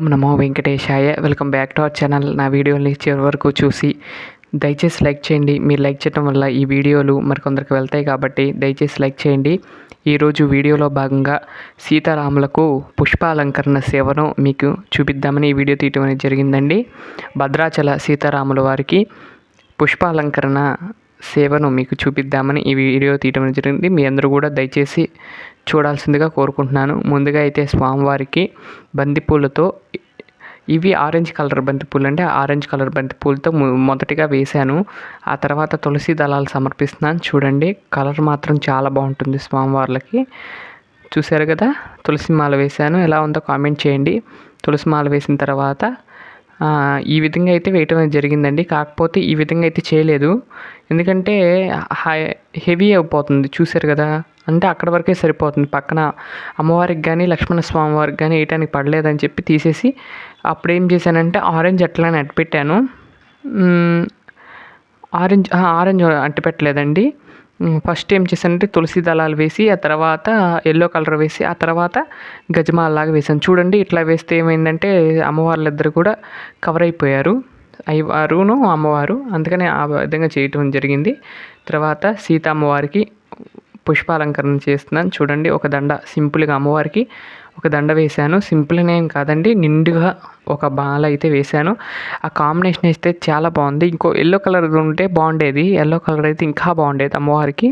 ఓం నమో వెంకటేశాయ. Welcome back to our channel నా వీడియోని చివరి వరకు చూసి దయచేసి లైక్ చేయండి. మీరు లైక్ చేయడం వల్ల ఈ వీడియోలు మరికొందరికి వెళ్తాయి కాబట్టి దయచేసి లైక్ చేయండి. ఈరోజు వీడియోలో భాగంగా సీతారాములకు పుష్పాలంకరణ సేవను మీకు చూపిద్దామని ఈ వీడియో తీయటం అనేది జరిగిందండి. భద్రాచల సీతారాముల వారికి పుష్పాలంకరణ సేవను మీకు చూపిద్దామని ఈ వీడియో తీయటం జరిగింది. మీ అందరూ కూడా దయచేసి చూడాల్సిందిగా కోరుకుంటున్నాను. ముందుగా అయితే స్వామివారికి బంతిపూలతో ఇవి ఆరెంజ్ కలర్ బంతిపూలు అంటే ఆరెంజ్ కలర్ బంతిపూలతో మొ- మొదటిగా వేశాను. ఆ తర్వాత తులసి దళాలు సమర్పిస్తున్నాను. చూడండి కలర్ మాత్రం చాలా బాగుంటుంది స్వామివార్లకి. చూశారు కదా తులసి మాల వేశాను. ఎలా ఉందో కామెంట్ చేయండి. తులసి మాల వేసిన తర్వాత ఈ విధంగా అయితే వేయటం జరిగిందండి. కాకపోతే ఈ విధంగా అయితే చేయలేదు. ఎందుకంటే హై హెవీ అయిపోతుంది. చూశారు కదా అంటే అక్కడ వరకే సరిపోతుంది. పక్కన అమ్మవారికి కానీ లక్ష్మణ స్వామి వారికి కానీ వేయటానికి పడలేదని చెప్పి తీసేసి అప్పుడు ఏం చేశానంటే ఆరెంజ్ అట్లానే అట్టు పెట్టాను. ఆరెంజ్ ఆరెంజ్ అంటు పెట్టలేదండి. ఫస్ట్ ఏం చేశానంటే తులసి దళాలు వేసి ఆ తర్వాత ఎల్లో కలర్ వేసి ఆ తర్వాత గజమాలలాగా వేసాను చూడండి ఇట్లా వేస్తే ఏమైందంటే అమ్మవార్లు ఇద్దరు కూడా కవర్ అయిపోయారు. అయ్యవారును అమ్మవారు. అందుకని ఆ విధంగా చేయటం జరిగింది. తర్వాత సీత అమ్మవారికి పుష్పాలంకరణ చేస్తున్నాను. చూడండి ఒక దండ సింపుల్గా అమ్మవారికి ఒక దండ వేశాను. సింపుల్గా ఏం కాదండి నిండుగా ఒక బాల అయితే వేశాను. ఆ కాంబినేషన్ అయితే చాలా బాగుంది. ఇంకో ఎల్లో కలర్ ఉంటే బాగుండేది. ఎల్లో కలర్ అయితే ఇంకా బాగుండేది అమ్మవారికి.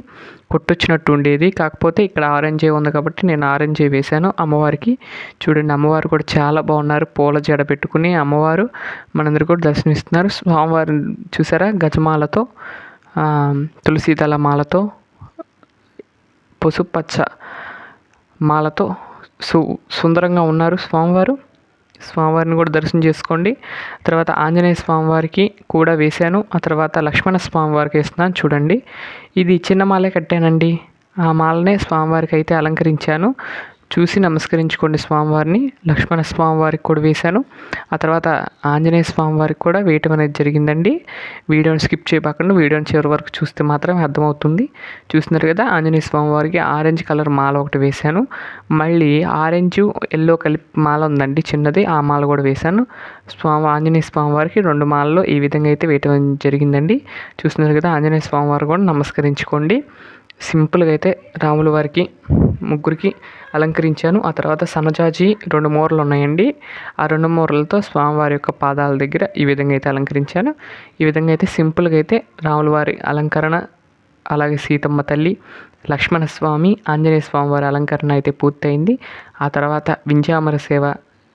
కొట్టొచ్చినట్టు ఉండేది. కాకపోతే ఇక్కడ ఆరెంజే ఉంది కాబట్టి నేను ఆరెంజే వేశాను అమ్మవారికి. చూడండి అమ్మవారు కూడా చాలా బాగున్నారు. పూల జడ పెట్టుకుని అమ్మవారు మనందరూ కూడా దర్శనమిస్తున్నారు. స్వామివారిని చూసారా? గజమాలతో తులసీదళ మాలతో పసుపచ్చ మాలతో సు సుందరంగా ఉన్నారు స్వామివారు. స్వామివారిని కూడా దర్శనం చేసుకోండి. తర్వాత ఆంజనేయ స్వామివారికి కూడా వేశాను. ఆ తర్వాత లక్ష్మణ స్వామివారికి వేస్తున్నాను. చూడండి. ఇది చిన్న మాలే కట్టానండి. ఆ మాలనే స్వామివారికి అయితే అలంకరించాను. చూసి నమస్కరించుకోండి స్వామివారిని. లక్ష్మణ స్వామివారికి కూడా వేశాను. ఆ తర్వాత ఆంజనేయ స్వామివారికి కూడా వేయటం అనేది జరిగిందండి. వీడియోని స్కిప్ చేయకుండా వీడియోని చివరి వరకు చూస్తే మాత్రమే అర్థమవుతుంది. చూసినారు కదా ఆంజనేయ స్వామివారికి ఆరెంజ్ కలర్ మాల ఒకటి వేశాను. మళ్ళీ ఆరెంజ్ ఎల్లో కలిపి మాల ఉందండి చిన్నది. ఆ మాల కూడా వేశాను. స్వామి ఆంజనేయ స్వామివారికి రెండు మాలలో ఈ విధంగా అయితే వేయటం జరిగిందండి. చూసినారు కదా ఆంజనేయ స్వామివారు కూడా నమస్కరించుకోండి. సింపుల్గా అయితే రాముల వారికి ముగ్గురికి అలంకరించాను. ఆ తర్వాత సన్నజాజి రెండు మూరలు ఉన్నాయండి ఆ రెండు మూరలతో స్వామివారి యొక్క పాదాల దగ్గర ఈ విధంగా అయితే అలంకరించాను. ఈ విధంగా అయితే సింపుల్గా అయితే రాముల వారి అలంకరణ అలాగే సీతమ్మ తల్లి లక్ష్మణ స్వామి ఆంజనేయ స్వామి వారి అలంకరణ అయితే పూర్తయింది. ఆ తర్వాత వింజామర సేవ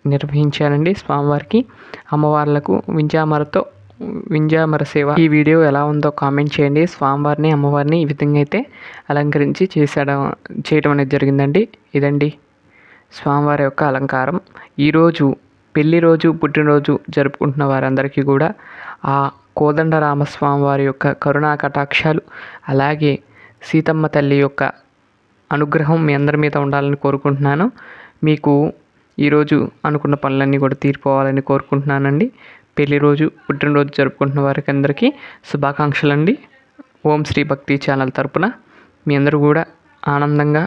నిర్వహించానండి స్వామివారికి. అమ్మవార్లకు వింజామరతో వింజామర సేవ ఈ వీడియో ఎలా ఉందో కామెంట్ చేయండి. స్వామివారిని అమ్మవారిని ఈ విధంగా అయితే అలంకరించి చేసడం చేయడం అనేది జరిగిందండి. ఇదండి స్వామివారి యొక్క అలంకారం. ఈరోజు పెళ్ళి రోజు పుట్టినరోజు జరుపుకుంటున్న వారందరికీ కూడా ఆ కోదండరామస్వామి వారి యొక్క కరుణా కటాక్షాలు అలాగే సీతమ్మ తల్లి యొక్క అనుగ్రహం మీ అందరి మీద ఉండాలని కోరుకుంటున్నాను. మీకు ఈరోజు అనుకున్న పనులన్నీ కూడా తీరిపోవాలని కోరుకుంటున్నానండి. పెళ్ళి రోజు పుట్టినరోజు జరుపుకుంటున్న వారికి అందరికీ శుభాకాంక్షలు అండి ఓం శ్రీ భక్తి ఛానల్ తరపున మీ అందరూ కూడా ఆనందంగా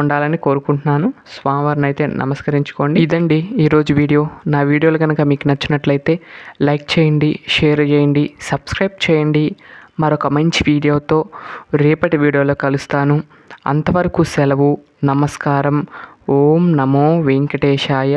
ఉండాలని కోరుకుంటున్నాను. స్వామివారిని అయితే నమస్కరించుకోండి. ఇదండి ఈరోజు వీడియో. నా వీడియోలు కనుక మీకు నచ్చినట్లయితే లైక్ చేయండి షేర్ చేయండి సబ్స్క్రైబ్ చేయండి. మరొక మంచి వీడియోతో రేపటి వీడియోలో కలుస్తాను. అంతవరకు సెలవు నమస్కారం. ఓం నమో వెంకటేశాయ.